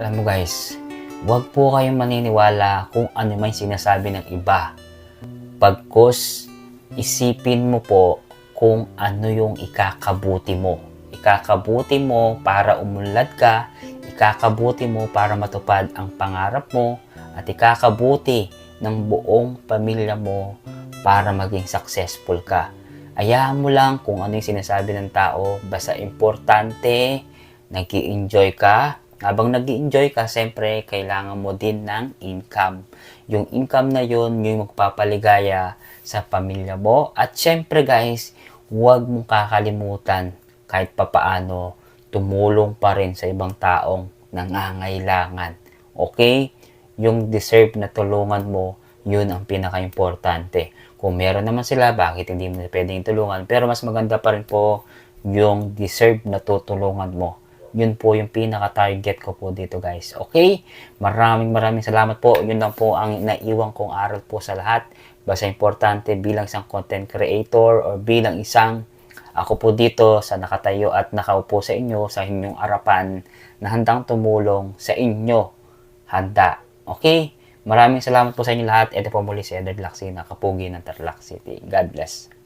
Alam mo guys, huwag po kayong maniniwala kung ano may sinasabi ng iba. Pagkos, isipin mo po kung ano yung ikakabuti mo. Ikakabuti mo para umunlad ka, ikakabuti mo para matupad ang pangarap mo, at ikakabuti ng buong pamilya mo para maging successful ka. Ayahan mo lang kung ano yung sinasabi ng tao, basta importante, nag enjoy ka. Habang nag enjoy ka, siyempre, kailangan mo din ng income. Yung income na yun, yung magpapaligaya sa pamilya mo. At siyempre guys, huwag mong kakalimutan kahit papaano tumulong pa rin sa ibang taong nangangailangan. Okay? Yung deserve na tulungan mo, yun ang pinaka-importante. Kung meron naman sila, bakit hindi mo pwedeng tulungan? Pero mas maganda pa rin po yung deserve na tutulungan mo. Yun po yung pinaka-target ko po dito guys. Okay? Maraming maraming salamat po. Yun lang po ang naiwan kong aral po sa lahat. Basta importante bilang isang content creator or bilang isang ako po dito sa nakatayo at nakaupo sa inyo sa inyong arapan na handang tumulong sa inyo. Handa. Okay? Maraming salamat po sa inyo lahat. Ito po muli si Edward Laxina, kapugi ng Tarlac City. God bless.